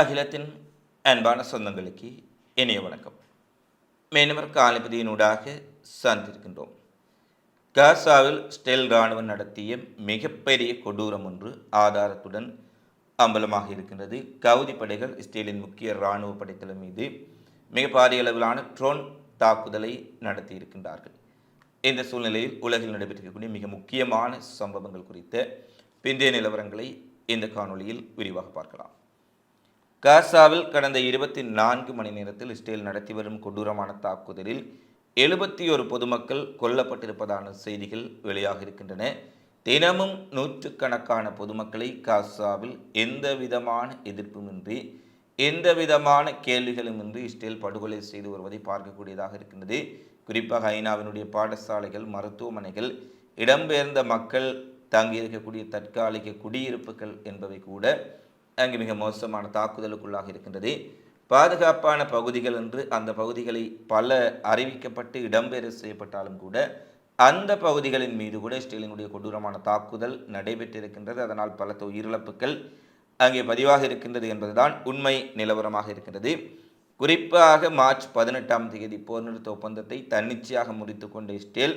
அகிலத்தின் அன்பான சொந்தங்களுக்கு இனிய வணக்கம். மேனவர் காலபதியினூடாக சார்ந்திருக்கின்றோம். காசாவில் ஸ்டெல் இராணுவம் நடத்திய மிகப்பெரிய கொடூரம் ஒன்று ஆதாரத்துடன் அம்பலமாக இருக்கின்றது. கவுதி படைகள் இஸ்ரேலின் முக்கிய இராணுவ படைத்தளம் மீது மிக பாரிய அளவிலான ட்ரோன் தாக்குதலை நடத்தி இருக்கின்றார்கள். இந்த சூழ்நிலையில் உலகில் நடைபெற்றிருக்கக்கூடிய மிக முக்கியமான சம்பவங்கள் குறித்த பிந்தைய நிலவரங்களை இந்த காணொளியில் விரிவாக பார்க்கலாம். காசாவில் கடந்த இருபத்தி நான்கு மணி நேரத்தில் இஸ்ரேல் நடத்தி வரும் கொடூரமான தாக்குதலில் எழுபத்தி ஒரு பொதுமக்கள் கொல்லப்பட்டிருப்பதான செய்திகள் வெளியாக இருக்கின்றன. தினமும் நூற்றுக்கணக்கான பொதுமக்களை காசாவில் எந்த விதமான எதிர்ப்புமின்றி எந்த விதமான கேள்விகளுமின்றி இஸ்ரேல் படுகொலை செய்து வருவதை பார்க்கக்கூடியதாக இருக்கின்றது. குறிப்பாக ஐநாவினுடைய பாடசாலைகள் மருத்துவமனைகள் இடம்பெயர்ந்த மக்கள் தங்கியிருக்கக்கூடிய தற்காலிக குடியிருப்புகள் என்பவை கூட அங்கு மிக மோசமான தாக்குதலுக்குள்ளாக இருக்கின்றது. பாதுகாப்பான பகுதிகள் என்று அந்த பகுதிகளை பல அறிவிக்கப்பட்டு இடம்பெற செய்யப்பட்டாலும் கூட அந்த பகுதிகளின் மீது கூட இஸ்ரேலினுடைய கொடூரமான தாக்குதல் நடைபெற்றிருக்கின்றது. அதனால் பல உயிரிழப்புகள் அங்கே பதிவாக இருக்கின்றது என்பதுதான் உண்மை நிலவரமாக இருக்கின்றது. குறிப்பாக மார்ச் பதினெட்டாம் தேதி போர் நிறுத்த ஒப்பந்தத்தை தன்னிச்சையாக முடித்து கொண்ட இஸ்ரேல்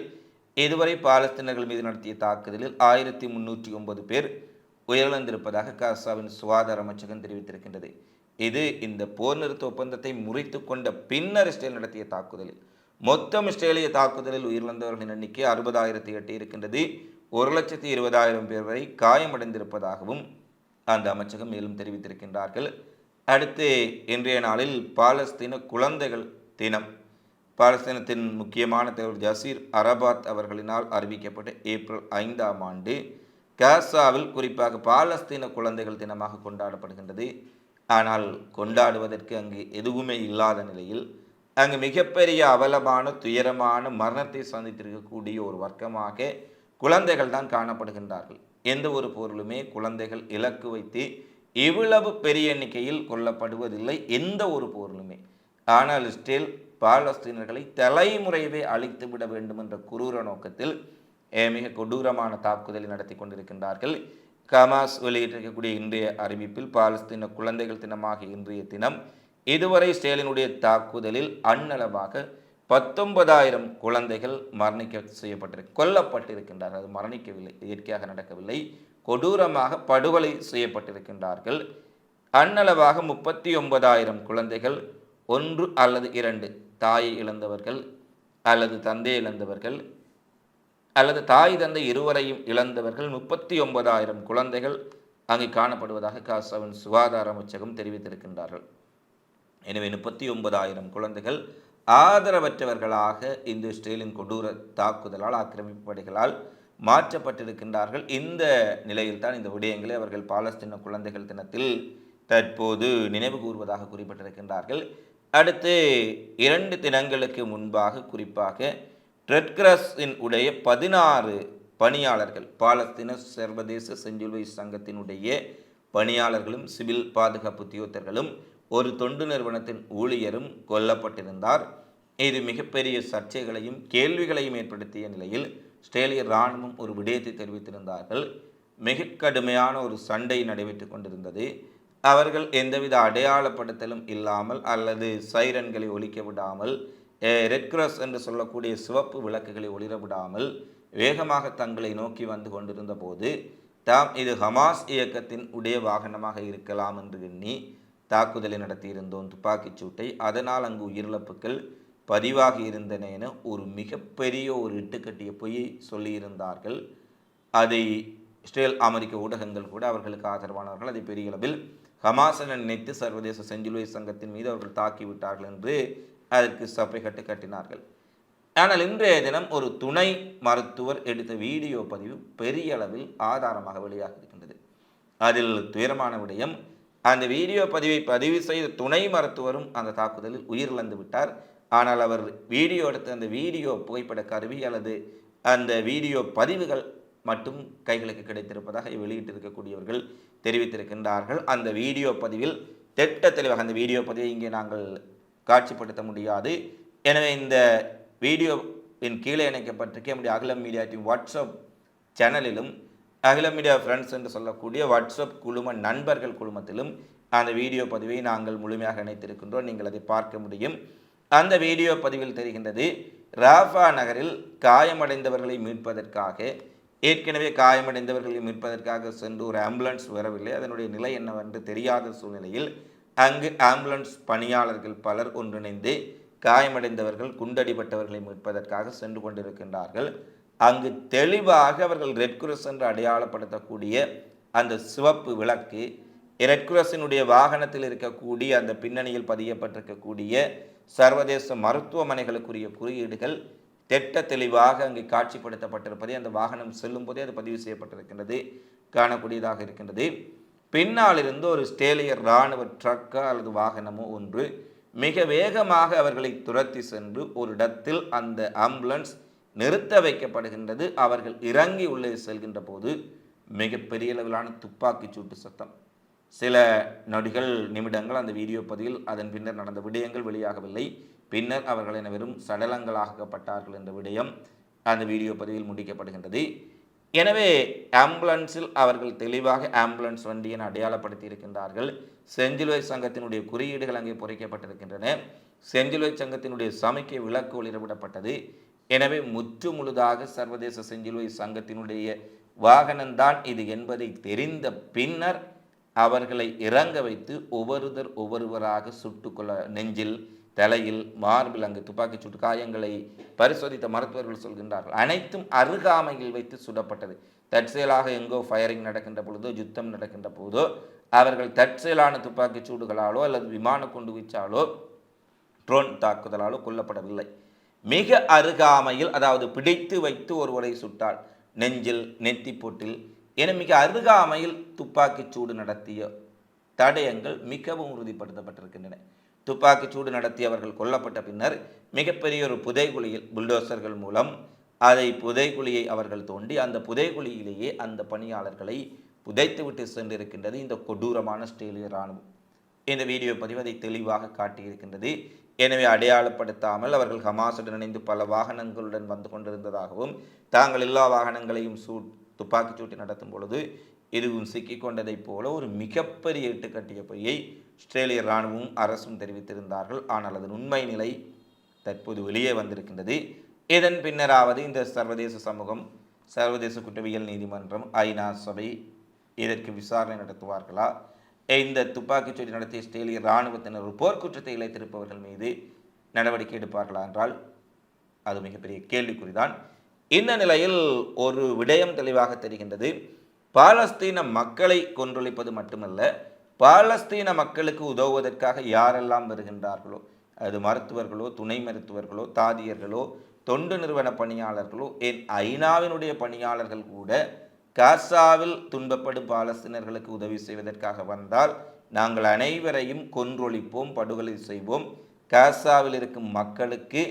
இதுவரை பாலஸ்தீனர்கள் மீது நடத்திய தாக்குதலில் ஆயிரத்தி முன்னூற்றி ஒன்பது பேர் உயிரிழந்திருப்பதாக காசாவின் சுகாதார அமைச்சகம் தெரிவித்திருக்கின்றது. இது இந்த போர் நிறுத்த ஒப்பந்தத்தை முறித்து கொண்ட பின்னர் இஸ்ரேல் நடத்திய தாக்குதலில். மொத்தம் இஸ்ரேலிய தாக்குதலில் உயிரிழந்தவர்களின் எண்ணிக்கை அறுபதாயிரத்தி எட்டு இருக்கின்றது. ஒரு லட்சத்தி இருபதாயிரம் பேர் வரை காயமடைந்திருப்பதாகவும் அந்த அமைச்சகம் மேலும் தெரிவித்திருக்கின்றார்கள். அடுத்து இன்றைய நாளில் பாலஸ்தீன குழந்தைகள் தினம். பாலஸ்தீனத்தின் முக்கியமான தலைவர் ஜசீர் அரபாத் அவர்களினால் அறிவிக்கப்பட்ட ஏப்ரல் ஐந்தாம் ஆண்டு காசாவில் குறிப்பாக பாலஸ்தீன குழந்தைகள் தினமாக கொண்டாடப்படுகின்றது. ஆனால் கொண்டாடுவதற்கு அங்கு எதுவுமே இல்லாத நிலையில் அங்கு மிகப்பெரிய அவலமான துயரமான மரணத்தை சந்தித்திருக்கக்கூடிய ஒரு வர்க்கமாக குழந்தைகள் தான் காணப்படுகின்றார்கள். எந்த ஒரு பொருளுமே குழந்தைகள் இலக்கு வைத்து இவ்வளவு பெரிய எண்ணிக்கையில் கொல்லப்படுவதில்லை எந்த ஒரு பொருளுமே. ஆனால் ஸ்டில் பாலஸ்தீனர்களை தலைமுறையவே அழித்து விட வேண்டும் என்ற குரூர நோக்கத்தில் மிக கொடூரமான தாக்குதலை நடத்தி கொண்டிருக்கின்றார்கள். கமாஸ் வெளியிட்டிருக்கக்கூடிய இன்றைய அறிவிப்பில் பாலஸ்தீன குழந்தைகள் தினமாக இன்றைய தினம் இதுவரை ஸ்டேலினுடைய தாக்குதலில் அன்னளவாக பத்தொன்பதாயிரம் குழந்தைகள் மரணிக்க செய்யப்பட்டிரு கொல்லப்பட்டிருக்கின்றார்கள். அது மரணிக்கவில்லை இயற்கையாக நடக்கவில்லை. கொடூரமாக படுகொலை செய்யப்பட்டிருக்கின்றார்கள். அன்னளவாக முப்பத்தி ஒன்பதாயிரம் குழந்தைகள் ஒன்று அல்லது இரண்டு தாயை இழந்தவர்கள் அல்லது தந்தை இழந்தவர்கள் அல்லது தாய் தந்தை இருவரையும் இழந்தவர்கள் முப்பத்தி ஒன்பதாயிரம் குழந்தைகள் அங்கு காணப்படுவதாக காசாவின் சுகாதார அமைச்சகம் தெரிவித்திருக்கின்றார்கள். எனவே முப்பத்தி ஒன்பதாயிரம் குழந்தைகள் ஆதரவற்றவர்களாக இந்த இஸ்ரேலின் கொடூர தாக்குதலால் ஆக்கிரமிப்பு படைகளால் மாற்றப்பட்டிருக்கின்றார்கள். இந்த நிலையில்தான் இந்த விடயங்களை அவர்கள் பாலஸ்தீன குழந்தைகள் தினத்தில் தற்போது நினைவு கூறுவதாக குறிப்பிட்டிருக்கின்றார்கள். அடுத்து இரண்டு தினங்களுக்கு முன்பாக குறிப்பாக ரெட்கிரஸின் உடைய பதினாறு பணியாளர்கள் பாலஸ்தீன சர்வதேச செஞ்சிலுவை சங்கத்தினுடைய பணியாளர்களும் சிவில் பாதுகாப்பு தியோத்தர்களும் ஒரு தொண்டு நிறுவனத்தின் ஊழியரும் கொல்லப்பட்டிருந்தார். இது மிகப்பெரிய சர்ச்சைகளையும் கேள்விகளையும் ஏற்படுத்திய நிலையில் ஆஸ்திரேலிய இராணுவம் ஒரு விடயத்தை தெரிவித்திருந்தார்கள். மிக கடுமையான ஒரு சண்டை நடைபெற்று கொண்டிருந்தது. அவர்கள் எந்தவித அடையாளப்படுத்தலும் இல்லாமல் அல்லது சைரன்களை ஒழிக்க விடாமல் ரெட் கிராஸ் என்று சொல்லக்கூடிய சிவப்பு விளக்குகளை ஒளிரவிடாமல் வேகமாக தங்களை நோக்கி வந்து கொண்டிருந்த போது தாம் இது ஹமாஸ் இயக்கத்தின் உடைய வாகனமாக இருக்கலாம் என்று எண்ணி தாக்குதலை நடத்தியிருந்தோம் துப்பாக்கிச் சூட்டை. அதனால் அங்கு உயிரிழப்புகள் பதிவாகி இருந்தன என ஒரு மிகப்பெரிய ஒரு இட்டுக்கட்டிய பொய்யை சொல்லியிருந்தார்கள். அதை இஸ்ரேல் அமெரிக்க ஊடகங்கள் கூட அவர்களுக்கு ஆதரவானவர்கள். அதை பெரிய அளவில் என நினைத்து சர்வதேச செஞ்சிலுவை சங்கத்தின் மீது அவர்கள் தாக்கிவிட்டார்கள் என்று அதற்கு சப்பை கட்டு கட்டினார்கள். ஆனால் இன்றைய தினம் ஒரு துணை மருத்துவர் எடுத்த வீடியோ பதிவு பெரிய அளவில் ஆதாரமாக வெளியாக இருக்கின்றது. அதில் துயரமான விடயம் அந்த வீடியோ பதிவை பதிவு செய்த துணை மருத்துவரும் அந்த தாக்குதலில் உயிரிழந்து விட்டார். ஆனால் அவர் வீடியோ எடுத்த அந்த வீடியோ புகைப்பட கருவி அல்லது அந்த வீடியோ பதிவுகள் மட்டும் கைகளுக்கு கிடைத்திருப்பதாக வெளியிட்டிருக்கக்கூடியவர்கள் தெரிவித்திருக்கின்றார்கள். அந்த வீடியோ பதிவில் திட்ட தெளிவாக அந்த வீடியோ பதிவை இங்கே நாங்கள் காட்சிப்படுத்த முடியாது. எனவே இந்த வீடியோவின் கீழே இணைக்கப்பட்டிருக்க நம்முடைய அகிலம் மீடியா டீம் வாட்ஸ்அப் சேனலிலும் அகிலம் மீடியா ஃப்ரெண்ட்ஸ் என்று சொல்லக்கூடிய வாட்ஸ்அப் குழும நண்பர்கள் குழுமத்திலும் அந்த வீடியோ பதிவை நாங்கள் முழுமையாக இணைத்திருக்கின்றோம். நீங்கள் அதை பார்க்க முடியும். அந்த வீடியோ பதிவில் தெரிகின்றது ராஃபா நகரில் காயமடைந்தவர்களை மீட்பதற்காக ஏற்கனவே காயமடைந்தவர்களை மீட்பதற்காக சென்று ஒரு ஆம்புலன்ஸ் வரவில்லை. அதனுடைய நிலை என்னவென்று தெரியாத சூழ்நிலையில் அங்கு ஆம்புலன்ஸ் பணியாளர்கள் பலர் ஒன்றிணைந்து காயமடைந்தவர்கள் குண்டடிப்பட்டவர்களை மீட்பதற்காக சென்று கொண்டிருக்கின்றார்கள். அங்கு தெளிவாக அவர்கள் ரெட் கிராஸ் என்று அடையாளப்படுத்தக்கூடிய அந்த சிவப்பு விளக்கு ரெட் கிராஸினுடைய வாகனத்தில் இருக்கக்கூடிய அந்த பின்னணியில் பதியப்பட்டிருக்கக்கூடிய சர்வதேச மருத்துவமனைகளுக்குரிய குறியீடுகள் திட்ட தெளிவாக அங்கு காட்சிப்படுத்தப்பட்டிருப்பதை அந்த வாகனம் செல்லும் போதே அது பதிவு செய்யப்பட்டிருக்கின்றது காணக்கூடியதாக இருக்கின்றது. பின்னால் இருந்து ஒரு ஸ்டேலியர் இராணுவ ட்ரக்கோ அல்லது வாகனமோ ஒன்று மிக வேகமாக அவர்களை துரத்தி சென்று ஒரு இடத்தில் அந்த ஆம்புலன்ஸ் நிறுத்த வைக்கப்படுகின்றது. அவர்கள் இறங்கி உள்ளே செல்கின்ற போது மிகப்பெரிய அளவிலான துப்பாக்கி சூட்டு சத்தம். சில நொடிகள் நிமிடங்கள் அந்த வீடியோ பதிவில் அதன் பின்னர் நடந்த விடயங்கள் வெளியாகவில்லை. பின்னர் அவர்கள் என வெறும் சடலங்களாக்கப்பட்டார்கள் என்ற விடயம் அந்த வீடியோ பதிவில் முடிக்கப்படுகின்றது. எனவே ஆம்புலன்ஸில் அவர்கள் தெளிவாக ஆம்புலன்ஸ் வண்டியை அடையாளப்படுத்தி இருக்கின்றார்கள் செஞ்சிலுவை சங்கத்தினுடைய குறியீடுகள் அங்கே பொறிக்கப்பட்டிருக்கின்றன. செஞ்சிலுவை சங்கத்தினுடைய சமைக்க விளக்கு ஒளிரவிடப்பட்டது எனவே முற்று முழுதாக சர்வதேச செஞ்சிலுவை சங்கத்தினுடைய வாகனம்தான் இது என்பதை தெரிந்த பின்னர் அவர்களை இறங்க வைத்து ஒவ்வொருவர் ஒவ்வொருவராக சுட்டுக்கொள்ள நெஞ்சில் தலையில் மார்பில் அங்கு துப்பாக்கிச் சூட்டு காயங்களை பரிசோதித்த மருத்துவர்கள் சொல்கின்றார்கள். அனைத்தும் அருகாமையில் வைத்து சுடப்பட்டது. தற்செயலாக எங்கோ ஃபயரிங் நடக்கின்ற பொழுதோ யுத்தம் நடக்கின்ற போதோ அவர்கள் தற்செயலான துப்பாக்கிச் சூடுகளாலோ அல்லது விமான குண்டு வீச்சாலோ ட்ரோன் தாக்குதலாலோ கொல்லப்படவில்லை. மிக அருகாமையில் அதாவது பிடித்து வைத்து ஒருவரை சுட்டால் நெஞ்சில் நெத்திப்பொட்டில் என மிக அருகாமையில் துப்பாக்கிச் சூடு நடத்திய தடயங்கள் மிகவும் உறுதிப்படுத்தப்பட்டிருக்கின்றன. துப்பாக்கிச்சூடு நடத்தியவர்கள் கொல்லப்பட்ட பின்னர் மிகப்பெரிய ஒரு புதைகுழியில் புல்டோசர்கள் மூலம் அதை புதைகுழியை அவர்கள் தோண்டி அந்த புதைகுழியிலேயே அந்த பணியாளர்களை புதைத்துவிட்டு சென்றிருக்கின்றது இந்த கொடூரமான ஸ்டேலிய இராணுவம். இந்த வீடியோ பதிவு அதை தெளிவாக காட்டியிருக்கின்றது. எனவே அடையாளப்படுத்தாமல் அவர்கள் ஹமாசுடன் இணைந்து பல வாகனங்களுடன் வந்து கொண்டிருந்ததாகவும் தாங்கள் எல்லா வாகனங்களையும் சூ துப்பாக்கிச்சூட்டி நடத்தும் பொழுது இதுவும் சிக்கிக்கொண்டதைப் போல ஒரு மிகப்பெரிய இட்டுக்கட்டிய பொய்யை ஆஸ்திரேலிய இராணுவமும் அரசும் தெரிவித்திருந்தார்கள். ஆனால் அதன் உண்மை நிலை தற்போது வெளியே வந்திருக்கின்றது. இதன் பின்னராவது இந்த சர்வதேச சமூகம் சர்வதேச குற்றவியல் நீதிமன்றம் ஐநா சபை இதற்கு விசாரணை நடத்துவார்களா? இந்த துப்பாக்கிச்சூடு நடத்திய ஆஸ்திரேலிய இராணுவத்தினர் ஒரு போர்க்குற்றத்தை இழைத்திருப்பவர்கள் மீது நடவடிக்கை எடுப்பார்களா என்றால் அது மிகப்பெரிய கேள்விக்குறிதான். இந்த நிலையில் ஒரு விடயம் தெளிவாக தெரிகின்றது. பாலஸ்தீன மக்களை கொன்றொழிப்பது மட்டுமல்ல பாலஸ்தீன மக்களுக்கு உதவுவதற்காக யாரெல்லாம் வருகின்றார்களோ அது மருத்துவர்களோ துணை மருத்துவர்களோ தாதியர்களோ தொண்டு நிறுவன பணியாளர்களோ என் ஐநாவினுடைய பணியாளர்கள் கூட காசாவில் துன்பப்படும் பாலஸ்தீனர்களுக்கு உதவி செய்வதற்காக வந்தால் நாங்கள் அனைவரையும் கொன்றொழிப்போம் படுகொலை செய்வோம். காசாவில் இருக்கும் மக்களுக்கு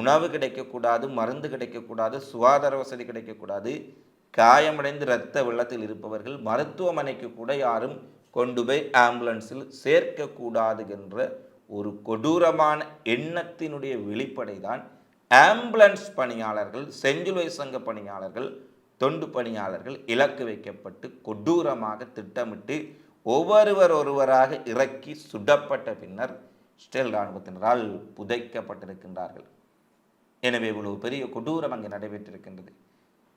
உணவு கிடைக்கக்கூடாது மருந்து கிடைக்கக்கூடாது சுகாதார வசதி கிடைக்கக்கூடாது. காயமடைந்து இரத்த வெள்ளத்தில் இருப்பவர்கள் மருத்துவமனைக்கு கூட யாரும் கொண்டு போய் ஆம்புலன்ஸில் சேர்க்கக்கூடாது என்ற ஒரு கொடூரமான எண்ணத்தினுடைய வெளிப்படை தான் ஆம்புலன்ஸ் பணியாளர்கள் செஞ்சிலுவை சங்க பணியாளர்கள் தொண்டு பணியாளர்கள் இலக்கு வைக்கப்பட்டு கொடூரமாக திட்டமிட்டு ஒவ்வொருவர் ஒருவராக இறக்கி சுடப்பட்ட பின்னர் ஸ்டெல் இராணுவத்தினரால் புதைக்கப்பட்டிருக்கின்றார்கள். எனவே இவ்வளவு பெரிய கொடூரம் அங்கே நடைபெற்றிருக்கின்றது.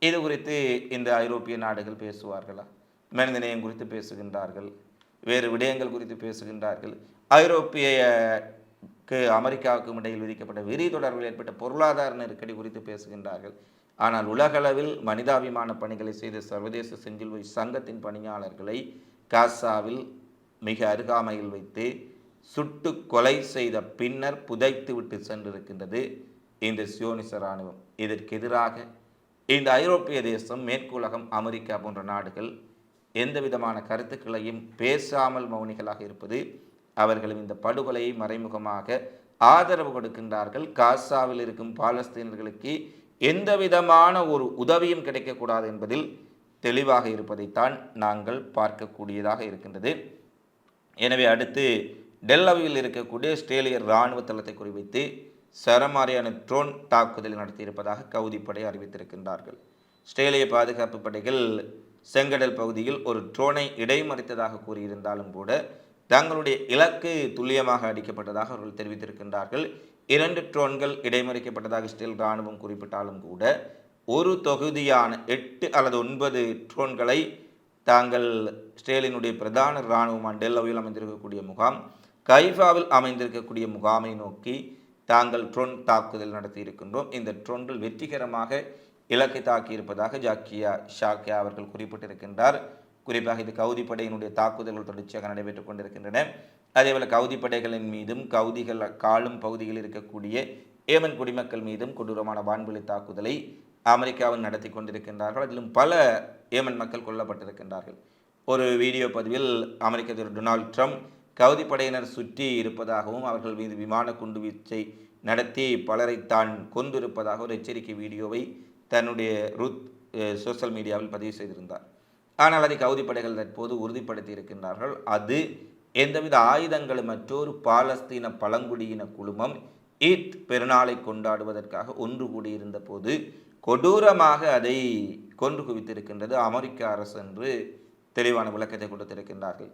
இது குறித்து இந்த ஐரோப்பிய நாடுகள் பேசுவார்களா? மனிதநேயம் குறித்து பேசுகின்றார்கள். வேறு விடயங்கள் குறித்து பேசுகின்றார்கள். ஐரோப்பியக்கு அமெரிக்காவுக்கும் இடையில் விதிக்கப்பட்ட விரி தொடர்பில் ஏற்பட்ட பொருளாதார நெருக்கடி குறித்து பேசுகின்றார்கள். ஆனால் உலகளவில் மனிதாபிமான பணிகளை செய்த சர்வதேச செஞ்சிலுவை சங்கத்தின் பணியாளர்களை காசாவில் மிக அருகாமையில் வைத்து சுட்டு கொலை செய்த பின்னர் புதைத்து விட்டு சென்றிருக்கின்றது இந்த சியோனிச இராணுவம். இதற்கு எதிராக இந்த ஐரோப்பிய தேசம் மேற்குலகம் அமெரிக்கா போன்ற நாடுகள் எந்த விதமான கருத்துக்களையும் பேசாமல் மௌனிகளாக இருப்பது அவர்களும் இந்த படுகொலையை மறைமுகமாக ஆதரவு கொடுக்கின்றார்கள். காசாவில் இருக்கும் பாலஸ்தீனர்களுக்கு எந்த விதமான ஒரு உதவியும் கிடைக்கக்கூடாது என்பதில் தெளிவாக இருப்பதைத்தான் நாங்கள் பார்க்கக்கூடியதாக இருக்கின்றது. எனவே அடுத்து டெல்லவியில் இருக்கக்கூடிய ஆஸ்திரேலிய இராணுவ தளத்தை குறிவைத்து சரமாரியான ட்ரோன் தாக்குதல் நடத்தியிருப்பதாக கவுதிப்படை அறிவித்திருக்கின்றார்கள். ஆஸ்திரேலிய பாதுகாப்பு படைகள் செங்கடல் பகுதியில் ஒரு ட்ரோனை இடைமறித்ததாக கூறியிருந்தாலும் கூட தங்களுடைய இலக்கு துல்லியமாக அடிக்கப்பட்டதாக அவர்கள் தெரிவித்திருக்கின்றார்கள். இரண்டு ட்ரோன்கள் இடைமறிக்கப்பட்டதாக இஸ்ரேல் இராணுவம் குறிப்பிட்டாலும் கூட ஒரு தொகுதியான எட்டு அல்லது ஒன்பது ட்ரோன்களை தாங்கள் இஸ்ரேலினுடைய பிரதான இராணுவமான டெல்லோவில் அமைந்திருக்கக்கூடிய முகாம் கைஃபாவில் அமைந்திருக்கக்கூடிய முகாமை நோக்கி தாங்கள் ட்ரோன் தாக்குதல் நடத்தி இருக்கின்றோம் இந்த ட்ரோன்கள் வெற்றிகரமாக இலக்கை தாக்கியிருப்பதாக ஜாக்கியா ஷாக்கியா அவர்கள் குறிப்பிட்டிருக்கின்றார். குறிப்பாக இது கவுதி படையினுடைய தாக்குதல்கள் தொடர்ச்சியாக நடைபெற்றுக் கொண்டிருக்கின்றன. அதேபோல கவுதி படைகளின் மீதும் கவுதிகள் காலும் பகுதியில் இருக்கக்கூடிய ஏமன் குடிமக்கள் மீதும் கொடூரமான வான்வெளி தாக்குதலை அமெரிக்காவில் நடத்தி கொண்டிருக்கின்றார்கள். அதிலும் பல ஏமன் மக்கள் கொல்லப்பட்டிருக்கின்றார்கள். ஒரு வீடியோ பதிவில் அமெரிக்க அதிபர் டொனால்ட் ட்ரம்ப் கவுதி படையினர் சுற்றி இருப்பதாகவும் அவர்கள் மீது விமான குண்டுவீச்சை நடத்தி பலரை தான் கொண்டிருப்பதாக ஒரு எச்சரிக்கை வீடியோவை தன்னுடைய ருத் சோஷியல் மீடியாவில் பதிவு செய்திருந்தார். ஆனால் அதை கவுதி படைகள் தற்போது உறுதிப்படுத்தி இருக்கின்றார்கள். அது எந்தவித ஆயுதங்களும் மற்றொரு பாலஸ்தீன பழங்குடியின குழுமம் ஈத் பெருநாளை கொண்டாடுவதற்காக ஒன்று கூடியிருந்த போது கொடூரமாக அதை கொன்று குவித்திருக்கின்றது அமெரிக்க அரசு என்று தெளிவான விளக்கத்தை கொடுத்திருக்கின்றார்கள்.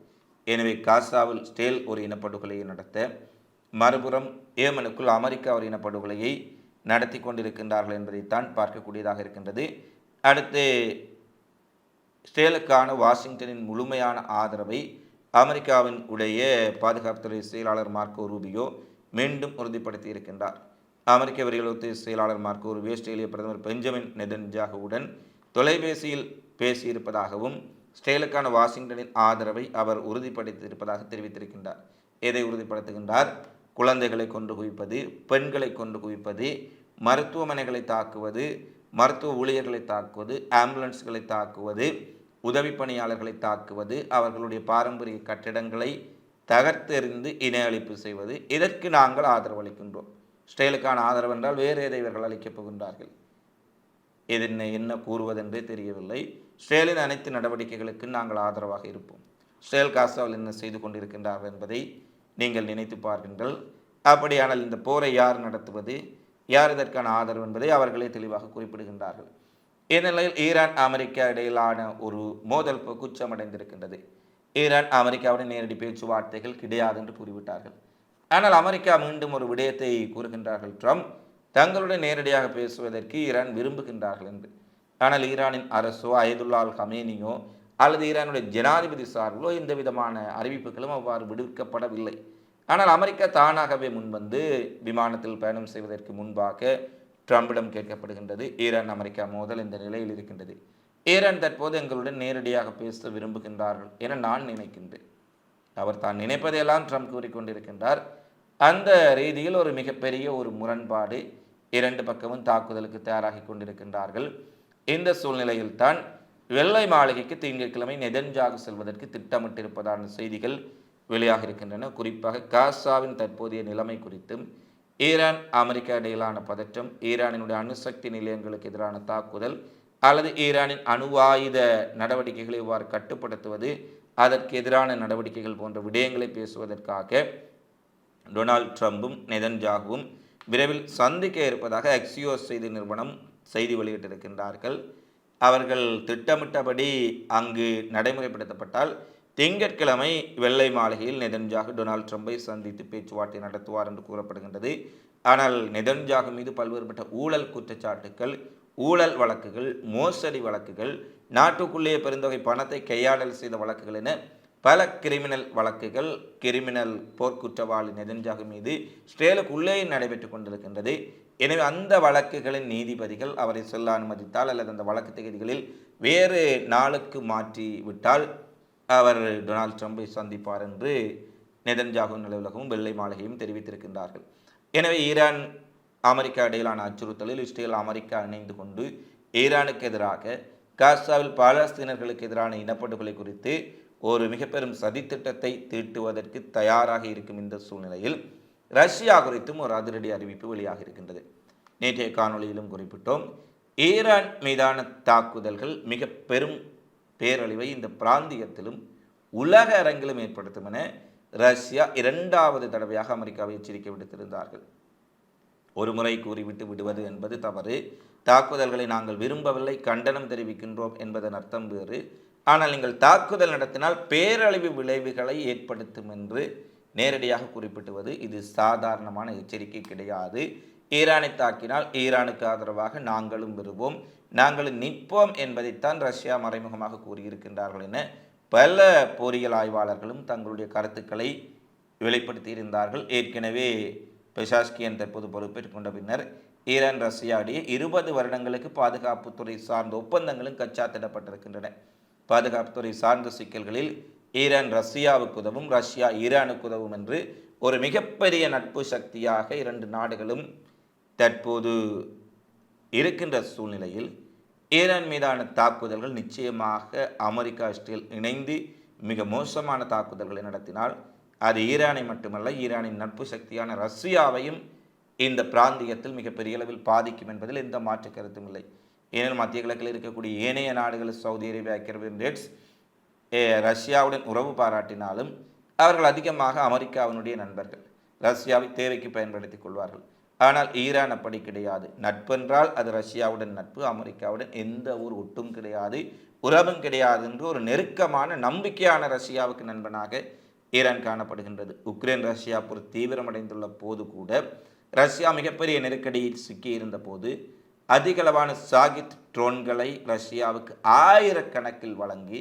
எனவே காசாவில் ஸ்டேல் ஒரு இனப்படுகொலையை நடத்த மறுபுறம் ஏமனுக்குள் அமெரிக்கா ஒரு இனப்படுகொலையை நடத்தி கொண்டிருக்கின்றார்கள் என்பதைத்தான் பார்க்கக்கூடியதாக இருக்கின்றது. அடுத்து ஸ்டேலுக்கான வாஷிங்டனின் முழுமையான ஆதரவை அமெரிக்காவின் உடைய பாதுகாப்புத்துறை செயலாளர் மார்க்கோ ரூபியோ மீண்டும் உறுதிப்படுத்தி இருக்கின்றார். அமெரிக்க வெளியுறவுத்துறை செயலாளர் மார்க்கோ ரூபியோ ஆஸ்திரேலிய பிரதமர் பெஞ்சமின் நெதன்ஜாகுவுடன் தொலைபேசியில் பேசியிருப்பதாகவும் ஸ்டேலுக்கான வாஷிங்டனின் ஆதரவை அவர் உறுதிப்படுத்தியிருப்பதாக தெரிவித்திருக்கின்றார். எதை உறுதிப்படுத்துகின்றார்? குழந்தைகளை கொண்டு குவிப்பது பெண்களை கொண்டு குவிப்பது மருத்துவமனைகளை தாக்குவது மருத்துவ ஊழியர்களை தாக்குவது ஆம்புலன்ஸ்களை தாக்குவது உதவி பணியாளர்களை தாக்குவது அவர்களுடைய பாரம்பரிய கட்டிடங்களை தகர்த்தெறிந்து இன அழிப்பு செய்வது. இதற்கு நாங்கள் ஆதரவு அளிக்கின்றோம். ஸ்டேலுக்கான ஆதரவு என்றால் வேறு எதை இவர்கள் அளிக்கப் போகின்றார்கள்? இதனை என்ன கூறுவதென்றே தெரியவில்லை. ஸ்டேலின் அனைத்து நடவடிக்கைகளுக்கு நாங்கள் ஆதரவாக இருப்போம். ஸ்டேல் காசாவில் என்ன செய்து கொண்டிருக்கின்றார்கள் என்பதை நீங்கள் நினைத்து பாருங்கள் அப்படியானால் இந்த போரை யார் நடத்துவது? யார் இதற்கான ஆதரவு என்பதை அவர்களே தெளிவாக குறிப்பிடுகின்றார்கள். இந்நிலையில் ஈரான் அமெரிக்கா இடையிலான ஒரு மோதல் குச்சமடைந்திருக்கின்றது ஈரான் அமெரிக்காவுடன் நேரடி பேச்சுவார்த்தைகள் கிடையாது என்று கூறிவிட்டார்கள். ஆனால் அமெரிக்கா மீண்டும் ஒரு விடயத்தை கூறுகின்றார்கள். ட்ரம்ப் தங்களுடன் நேரடியாக பேசுவதற்கு ஈரான் விரும்புகின்றார்கள் என்று. ஆனால் ஈரானின் அரசோ அயதுல்லால் ஹமேனியோ அல்லது ஈரானுடைய ஜனாதிபதி சார்பிலோ எந்த விதமான அறிவிப்புகளும் அவ்வாறு விடுவிக்கப்படவில்லை. ஆனால் அமெரிக்கா தானாகவே முன்வந்து விமானத்தில் பயணம் செய்வதற்கு முன்பாக ட்ரம்பிடம் கேட்கப்படுகின்றது ஈரான் அமெரிக்கா மோதல் இந்த நிலையில் இருக்கின்றது. ஈரான் தற்போது எங்களுடன் நேரடியாக பேச விரும்புகின்றார்கள் என நான் நினைக்கின்றேன். அவர் தான் நினைப்பதையெல்லாம் ட்ரம்ப் கூறிக்கொண்டிருக்கின்றார். அந்த ரீதியில் ஒரு மிகப்பெரிய ஒரு முரண்பாடு இரண்டு பக்கமும் தாக்குதலுக்கு தயாராகி கொண்டிருக்கின்றார்கள். இந்த சூழ்நிலையில்தான் வெள்ளை மாளிகைக்கு திங்கட்கிழமை நெதன்ஜாக செல்வதற்கு திட்டமிட்டிருப்பதான செய்திகள் வெளியாக இருக்கின்றன. குறிப்பாக காசாவின் தற்போதைய நிலைமை குறித்தும் ஈரான் அமெரிக்கா இடையிலான பதற்றம் ஈரானினுடைய அணுசக்தி நிலையங்களுக்கு எதிரான தாக்குதல் அல்லது ஈரானின் அணுவாயுத நடவடிக்கைகளை இவ்வாறு கட்டுப்படுத்துவது அதற்கு எதிரான நடவடிக்கைகள் போன்ற விடயங்களை பேசுவதற்காக டொனால்ட் ட்ரம்பும் நெதன்ஜாகவும் விரைவில் சந்திக்க இருப்பதாக எக்ஸியோஸ் செய்தி நிறுவனம் செய்தி வெளியிட்டிருக்கின்றார்கள். அவர்கள் திட்டமிட்டபடி அங்கு நடைமுறைப்படுத்தப்பட்டால் திங்கட்கிழமை வெள்ளை மாளிகையில் நெதன்ஜாகு டொனால்ட் ட்ரம்பை சந்தித்து பேச்சுவார்த்தை நடத்துவார் என்று கூறப்படுகின்றது. ஆனால் நெதன்ஜாகு மீது பல்வேறுபட்ட ஊழல் குற்றச்சாட்டுக்கள் ஊழல் வழக்குகள் மோசடி வழக்குகள் நாட்டுக்குள்ளேயே பெருந்தொகை பணத்தை கையாடல் செய்த வழக்குகள் என பல கிரிமினல் வழக்குகள் கிரிமினல் போர்க்குற்றவாளி நெதன்ஜாகு மீது ஸ்டேலுக்குள்ளே நடைபெற்று கொண்டிருக்கின்றது. எனவே அந்த வழக்குகளின் நீதிபதிகள் அவரை செல்ல அனுமதித்தால் அல்லது அந்த வழக்கு தேதிகளில் வேறு நாளுக்கு மாற்றி விட்டால் அவர் டொனால்ட் ட்ரம்பை சந்திப்பார் என்று நெதன்ஜாகு நிலவுலகமும் வெள்ளை மாளிகையும் தெரிவித்திருக்கின்றார்கள். எனவே ஈரான் அமெரிக்கா இடையிலான அச்சுறுத்தலில் இஸ்ரேல் அமெரிக்கா இணைந்து கொண்டு ஈரானுக்கு எதிராக காசாவில் பாலஸ்தீனர்களுக்கு எதிரான இனப்படுகொலை குறித்து ஒரு மிகப்பெரும் சதித்திட்டத்தை தீட்டுவதற்கு தயாராக இருக்கும் இந்த சூழ்நிலையில் ரஷ்யா குறித்தும் ஒரு அதிரடி அறிவிப்பு வெளியாக இருக்கின்றது. நேற்றைய காணொளியிலும் குறிப்பிட்டோம் ஈரான் மீதான தாக்குதல்கள் மிக பெரும் பேரழிவை இந்த பிராந்தியத்திலும் உலக அரங்கிலும் ஏற்படுத்தும் என ரஷ்யா இரண்டாவது தடவையாக அமெரிக்காவை எச்சரிக்கை விடுத்திருந்தார்கள். ஒரு முறை கூறிவிட்டு விடுவது என்பது தவறு. தாக்குதல்களை நாங்கள் விரும்பவில்லை கண்டனம் தெரிவிக்கின்றோம் என்பதன் அர்த்தம் வேறு. ஆனால் நீங்கள் தாக்குதல் நடத்தினால் பேரழிவு விளைவுகளை ஏற்படுத்தும் என்று நேரடியாக குறிப்பிட்டுவது இது சாதாரணமான எச்சரிக்கை கிடையாது. ஈரானை தாக்கினால் ஈரானுக்கு ஆதரவாக நாங்களும் வருவோம். நாங்களும் நிற்போம் என்பதைத்தான் ரஷ்யா மறைமுகமாக கூறியிருக்கின்றார்கள் என பல பொறியியல் ஆய்வாளர்களும் தங்களுடைய கருத்துக்களை வெளிப்படுத்தியிருந்தார்கள் ஏற்கனவே பெஷாஸ்கியன் தற்போது பொறுப்பேற்றுக்கொண்ட பின்னர் ஈரான் ரஷ்யா இடையே இருபது வருடங்களுக்கு பாதுகாப்புத்துறை சார்ந்த ஒப்பந்தங்களும் கச்சாத்திடப்பட்டிருக்கின்றன. பாதுகாப்புத்துறை சார்ந்த சிக்கல்களில் ஈரான் ரஷ்யாவுக்கு உதவும் ரஷ்யா ஈரானுக்கு உதவும் என்று ஒரு மிகப்பெரிய நட்பு சக்தியாக இரண்டு நாடுகளும் தற்போது இருக்கின்ற சூழ்நிலையில் ஈரான் மீதான தாக்குதல்கள் நிச்சயமாக அமெரிக்கா இஸ்ரேல் இணைந்து மிக மோசமான தாக்குதல்களை நடத்தினால் அது ஈரானை மட்டுமல்ல ஈரானின் நட்பு சக்தியான ரஷ்யாவையும் இந்த பிராந்தியத்தில் மிகப்பெரிய அளவில் பாதிக்கும் என்பதில் எந்த மாற்று கருத்தும் இல்லை. ஏனெனில் மத்திய கிழக்கில் இருக்கக்கூடிய ஏனைய நாடுகள் சவுதி அரேபியா ஐக்கிய எமிரேட்ஸ் ரஷ்யாவுடன் உறவு பாராட்டினாலும் அவர்கள் அதிகமாக அமெரிக்காவினுடைய நண்பர்கள் ரஷ்யாவை தேவைக்கு பயன்படுத்திக் கொள்வார்கள். ஆனால் ஈரான் அப்படி கிடையாது. நட்பென்றால் அது ரஷ்யாவுடன் நட்பு அமெரிக்காவுடன் எந்த ஒரு ஒட்டும் கிடையாது உறவும் கிடையாது என்று ஒரு நெருக்கமான நம்பிக்கையான ரஷ்யாவுக்கு நண்பனாக ஈரான் காணப்படுகின்றது. உக்ரைன் ரஷ்யா போர் தீவிரமடைந்துள்ள போது கூட ரஷ்யா மிகப்பெரிய நெருக்கடியில் சிக்கியிருந்த போது அதிகளவான சாகித் ட்ரோன்களை ரஷ்யாவுக்கு ஆயிரக்கணக்கில் வழங்கி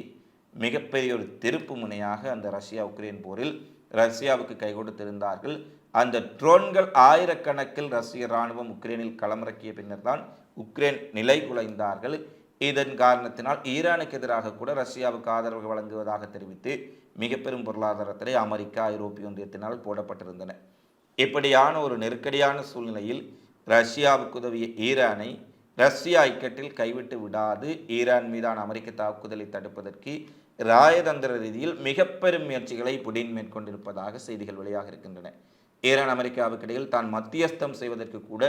மிகப்பெரிய ஒரு திருப்பு முனையாக அந்த ரஷ்யா உக்ரைன் போரில் ரஷ்யாவுக்கு கை கொடுத்திருந்தார்கள். அந்த ட்ரோன்கள் ஆயிரக்கணக்கில் ரஷ்ய இராணுவம் உக்ரைனில் களமிறக்கிய பின்னர் தான் உக்ரைன் நிலை குலைந்தார்கள். இதன் காரணத்தினால் ஈரானுக்கு எதிராக கூட ரஷ்யாவுக்கு ஆதரவு வழங்குவதாக தெரிவித்து மிக பெரும் பொருளாதாரத்திலே அமெரிக்கா ஐரோப்பிய ஒன்றியத்தினால் போடப்பட்டிருந்தன. இப்படியான ஒரு நெருக்கடியான சூழ்நிலையில் ரஷ்யாவுக்கு உதவிய ஈரானை ரஷ்யா இக்கட்டில் கைவிட்டு விடாது. ஈரான் மீதான அமெரிக்க தாக்குதலை தடுப்பதற்கு ராயதந்திர ரீதியில் மிக பெரும் முயற்சிகளை புடின் மேற்கொண்டிருப்பதாக செய்திகள் வெளியாக இருக்கின்றன. ஈரான் அமெரிக்காவுக்கு இடையில் தான் மத்தியஸ்தம் செய்வதற்கு கூட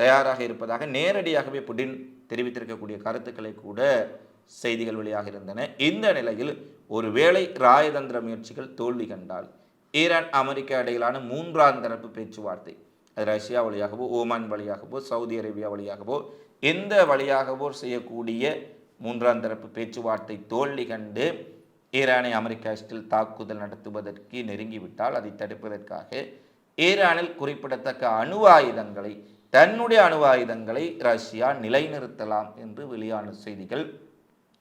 தயாராக இருப்பதாக நேரடியாகவே புடின் தெரிவித்திருக்கக்கூடிய கருத்துக்களை கூட செய்திகள் வெளியாக இருந்தன. இந்த நிலையில் ஒருவேளை ராயதந்திர முயற்சிகள் தோல்வி கண்டால் ஈரான் அமெரிக்கா இடையிலான மூன்றாம் தரப்பு பேச்சுவார்த்தை அது ரஷ்யா வழியாகவோ ஓமான் வழியாகவோ சவுதி அரேபியா வழியாகவோ எந்த வழியாகவோ செய்யக்கூடிய மூன்றாம் தரப்பு பேச்சுவார்த்தை தோல்வி கண்டு ஈரானை அமெரிக்கா இஸ்டில் தாக்குதல் நடத்துவதற்கு நெருங்கிவிட்டால் அதை தடுப்பதற்காக ஈரானில் குறிப்பிடத்தக்க அணு ஆயுதங்களை தன்னுடைய அணு ஆயுதங்களை ரஷ்யா நிலைநிறுத்தலாம் என்று வெளியான செய்திகள்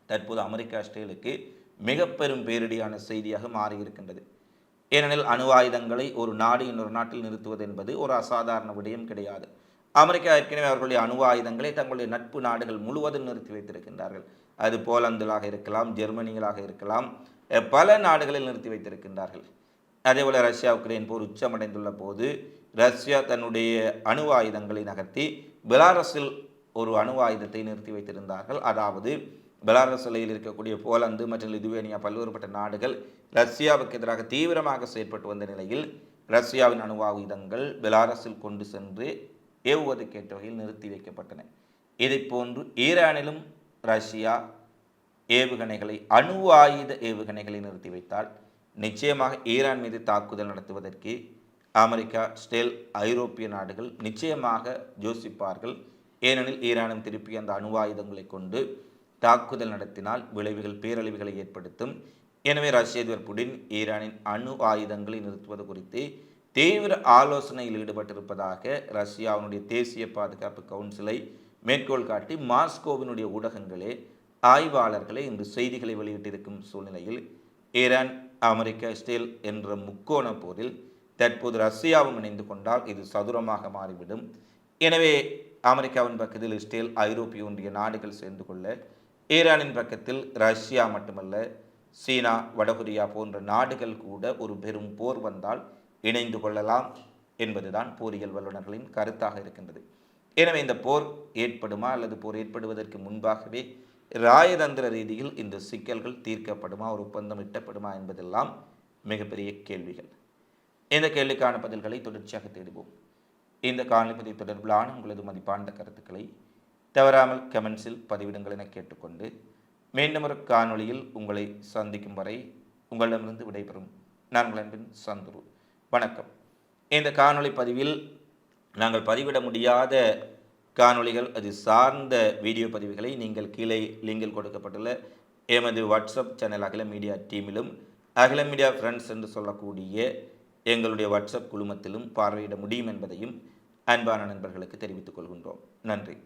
தற்போது அமெரிக்கா இஸ்ரேலுக்கு மிக பெரும் பேரிடியான செய்தியாக மாறியிருக்கின்றது. ஏனெனில் அணு ஆயுதங்களை ஒரு நாடு இன்னொரு நாட்டில் நிறுத்துவது என்பது ஒரு அசாதாரண விடயம் கிடையாது. அமெரிக்கா ஏற்கனவே அவர்களுடைய அணு ஆயுதங்களை தங்களுடைய நட்பு நாடுகள் முழுவதும் நிறுத்தி வைத்திருக்கின்றார்கள். அது போலந்துலாக இருக்கலாம் ஜெர்மனிகளாக இருக்கலாம் பல நாடுகளில் நிறுத்தி வைத்திருக்கின்றார்கள். அதேபோல ரஷ்யா உக்ரைன் போர் உச்சமடைந்துள்ள போது ரஷ்யா தன்னுடைய அணு ஆயுதங்களை நகர்த்தி பெலாரஸில் ஒரு அணு ஆயுதத்தை நிறுத்தி வைத்திருந்தார்கள். அதாவது பெலாரஸ் எல்லையில் இருக்கக்கூடிய போலந்து மற்றும் லிதுவேனியா பல்வேறுபட்ட நாடுகள் ரஷ்யாவுக்கு எதிராக தீவிரமாக செயற்பட்டு வந்த நிலையில் ரஷ்யாவின் அணு ஆயுதங்கள் பெலாரஸில் கொண்டு சென்று ஏவுவதற்கேற்ற வகையில் நிறுத்தி வைக்கப்பட்டன. இதைப் போன்று ஈரானிலும் ரஷ்யா ஏவுகணைகளை அணு ஆயுத ஏவுகணைகளை நிறுத்தி வைத்தால் நிச்சயமாக ஈரான் மீது தாக்குதல் நடத்துவதற்கு அமெரிக்கா ஸ்டேல் ஐரோப்பிய நாடுகள் நிச்சயமாக யோசிப்பார்கள். ஏனெனில் ஈரானும் திருப்பி அந்த அணு ஆயுதங்களை கொண்டு தாக்குதல் நடத்தினால் விளைவுகள் பேரழிவுகளை ஏற்படுத்தும். எனவே ரஷ்ய அதிபர் புடின் ஈரானின் அணு ஆயுதங்களை நிறுத்துவது குறித்து தீவிர ஆலோசனையில் ஈடுபட்டிருப்பதாக ரஷ்யாவினுடைய தேசிய பாதுகாப்பு கவுன்சிலை மேற்கோள் காட்டி மாஸ்கோவினுடைய ஊடகங்களே ஆய்வாளர்களே இன்று செய்திகளை வெளியிட்டிருக்கும் சூழ்நிலையில் ஈரான் அமெரிக்கா இஸ்ரேல் என்ற முக்கோண போரில் தற்போது ரஷ்யாவும் இணைந்து கொண்டால் இது சதுரமாக மாறிவிடும். எனவே அமெரிக்காவின் பக்கத்தில் இஸ்ரேல் ஐரோப்பிய ஒன்றிய நாடுகள் சேர்ந்து கொள்ள ஈரானின் பக்கத்தில் ரஷ்யா மட்டுமல்ல சீனா வடகொரியா போன்ற நாடுகள் கூட ஒரு பெரும் போர் வந்தால் இணைந்து கொள்ளலாம் என்பதுதான் போரியல் வல்லுநர்களின் கருத்தாக இருக்கின்றது. எனவே இந்த போர் ஏற்படுமா அல்லது போர் ஏற்படுவதற்கு முன்பாகவே ராயதந்திர ரீதியில் இந்த சிக்கல்கள் தீர்க்கப்படுமா ஒரு ஒப்பந்தம் இட்டப்படுமா என்பதெல்லாம் மிகப்பெரிய கேள்விகள். இந்த கேள்விக்கான பதில்களை தொடர்ச்சியாக தேடுவோம். இந்த காணொலி தொடர்பிலான உங்களது மதிப்பாண்ட கருத்துக்களை தவறாமல் கமெண்ட்ஸில் பதிவிடுங்கள் என கேட்டுக்கொண்டு மீண்டும் ஒரு காணொளியில் உங்களை சந்திக்கும் வரை உங்களிடமிருந்து விடைபெறும் நான் அன்பின் சந்துரு. வணக்கம். இந்த காணொளி பதிவில் நாங்கள் பதிவிட முடியாத காணொளிகள் அது சார்ந்த வீடியோ பதிவுகளை நீங்கள் கீழே லிங்கில் கொடுக்கப்பட்டுள்ள எமது வாட்ஸ்அப் சேனல் அகில மீடியா டீமிலும் அகில மீடியா ஃப்ரெண்ட்ஸ் என்று சொல்லக்கூடிய எங்களுடைய வாட்ஸ்அப் குழுமத்திலும் பார்வையிட முடியும் என்பதையும் அன்பான நண்பர்களுக்கு தெரிவித்துக் கொள்கின்றோம். நன்றி.